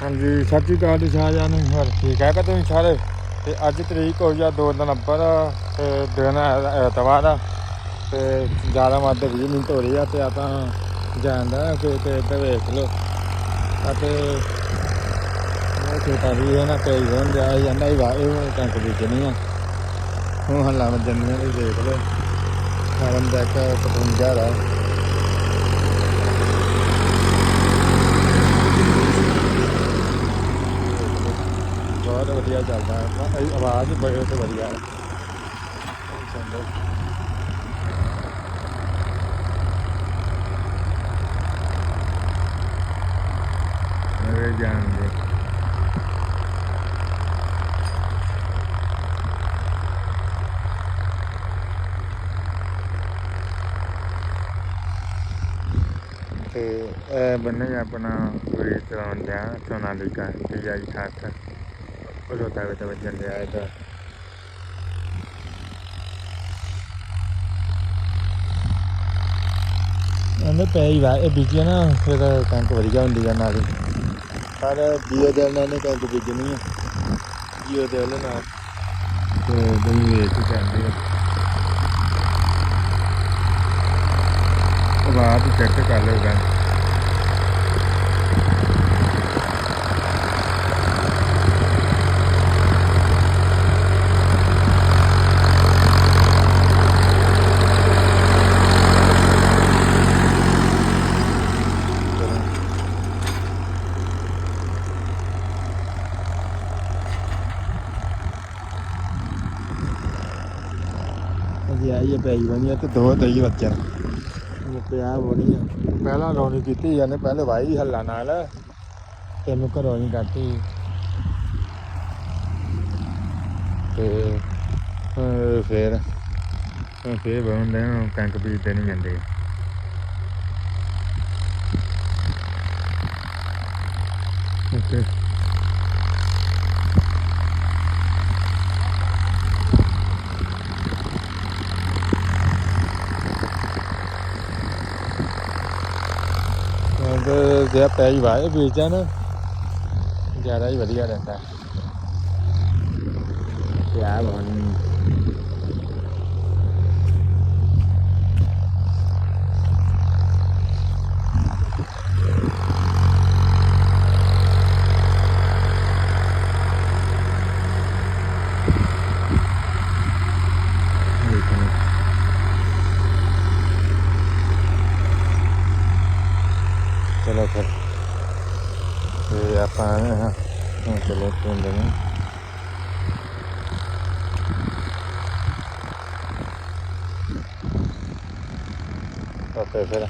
ਹਾਂਜੀ, ਸਤਿ ਸ਼੍ਰੀ ਅਕਾਲ ਜੀ ਸਾਰਿਆਂ ਨੂੰ। ਹੋਰ ਠੀਕ ਹੈ ਕਿ ਤੁਸੀਂ ਸਾਰੇ? ਤੇ ਅੱਜ ਤਰੀਕ ਹੋਈ ਆ 2 ਨਵੰਬਰ ਤੇ ਦਿਨ ਐਤਵਾਰ ਆ। ਤੇ ਜ਼ਿਆਦਾ ਮੱਧ 20 ਮਿੰਟ ਹੋ ਰਹੀ ਆ, ਤੇ ਆਪਾਂ ਜਾਂਦਾ ਕਿ ਤੇ ਇੱਧਰ ਵੇਖ ਲਓ। ਅਤੇ ਉਹ ਖੇਤਾਂ ਵੀ ਹੈ ਨਾ ਕਈ ਹੋਣ ਜਾ ਜਾਂਦਾ ਹੀ ਵਾ ਇਹ ਕਣਕ ਬੀਜਣੀ ਆ। ਹੁਣ ਹੱਲਾ ਵੱਜਣੀਆਂ ਵੀ ਦੇਖ ਲਓ। ਫਾਰਮ ਦਾ ਇੱਕ 55 ਦਾ। ਬਹੁਤ ਵਧੀਆ ਚੱਲਦਾ ਹੈ। ਆਵਾਜ਼ ਬਹੁਤ ਵਧੀਆ ਹੈ। ਸੁਣ ਮੇਰੇ ਜਾਨ ਦੇ। ਤੇ ਇਹ ਬੰਨੇ ਆਪਣਾ ਕੋਈ ਚਲਾਉਣ ਦਿਆ ਸੋਨਾਲੀਕਾ ਤੇ ਆਈ ਖਾਸ ਲੋਟਾ ਵਿੱਚ ਵੱਜਣ ਦਿਆ ਇਹਦਾ ਇਹਨੇ ਪੈ ਹੀ ਵਾ ਇਹ ਬੀਜਿਆ ਨਾ ਫਿਰ ਕਣਕ ਵਧੀਆ ਹੁੰਦੀ ਆ ਨਾਲ ਪਰ ਜੀਓ ਦੇ ਨਾਲ ਨੇ ਕਣਕ ਬੀਜਣੀ ਆ ਜੀਓ ਦੇ ਨਾਲ ਤੇ ਬਈ ਵੇਚ ਜਾਂਦੇ ਆ ਉਹ ਬਾਅਦ ਚੈੱਕ ਕਰ ਲਿਓਗਾ ਜੀ ਆਈ ਪਈ ਬਣੀ ਤੇ ਦੋ ਤਈ ਬੱਚਾ ਮੁੱਕਿਆ ਬਣੀ ਪਹਿਲਾਂ ਲਾਉਣੀ ਕੀਤੀ ਜਾਂਦੇ ਪਹਿਲੇ ਵਾਈ ਹੱਲਾ ਨਾਲ। ਤੈਨੂੰ ਘਰੋਂ ਹੀ ਕੱਢੀ ਤੇ ਫਿਰ ਫੇਰ ਬੰਦੇ ਨੂੰ ਕਣਕ ਬੀਜਦੇ ਨਹੀਂ ਜਾਂਦੇ। ਓਕੇ। ਤੇ ਜੇ ਪੈ ਹੀ ਵਾਏ ਬੀਜਾਂ ਨਾ ਜ਼ਿਆਦਾ ਹੀ ਵਧੀਆ ਰਹਿੰਦਾ। ਯਾ ਬਣ ਚਲੋ ਫਿਰ ਤੇ ਆਪਾਂ ਹਾਂ ਚਲੋ ਪਿੰਡ ਨੂੰ ਓਕੇ ਫਿਰ